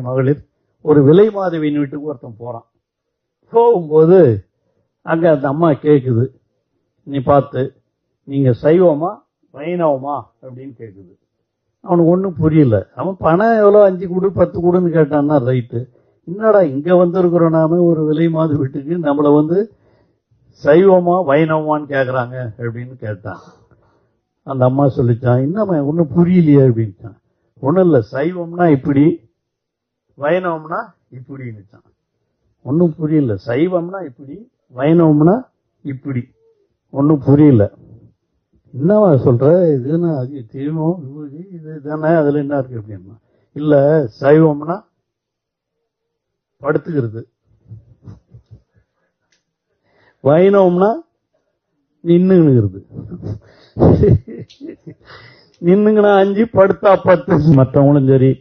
மகளிர் ஒரு விலை மாதவியின் வீட்டுக்கு ஒருத்தன் போறான். போகும்போது அங்க அந்த அம்மா கேக்குது. நீ பார்த்து நீங்க சைவமா வைணவமா அப்படின்னு கேக்குது. அவனுக்கு ஒன்றும் புரியல. அவன் பணம் எவ்வளோ அஞ்சு கொடு பத்து கொடுன்னு கேட்டான்னா ரைட்டு. என்னடா இங்க வந்திருக்கிறோம் நாம ஒரு விலை மாத வீட்டுக்கு நம்மளை வந்து சைவமா வைணவமான்னு கேட்குறாங்க அப்படின்னு கேட்டான். அந்த அம்மா சொல்லிச்சான் என்னம்மா ஒன்றும் புரியலையே அப்படின்ட்டான். ஒன்றும் இல்லை சைவம்னா இப்படி வைணவம்னா இப்படின்னுச்சான் ஒன்னும் புரியல. சைவம்னா இப்படி வைணவம்னா இப்படி. ஒன்னும் புரியல. என்னவா சொல்ற? இதுன்னா அது தீமம் விபூதி இது தானே? அதுல என்ன இருக்கு அப்படின்னா இல்ல சைவம்னா படுத்துக்கிறது. வைணவம்னா நின்னுங்கிறது நின்னுங்கனா அஞ்சு படுத்தா பத்து. மற்றவங்களும் சரி.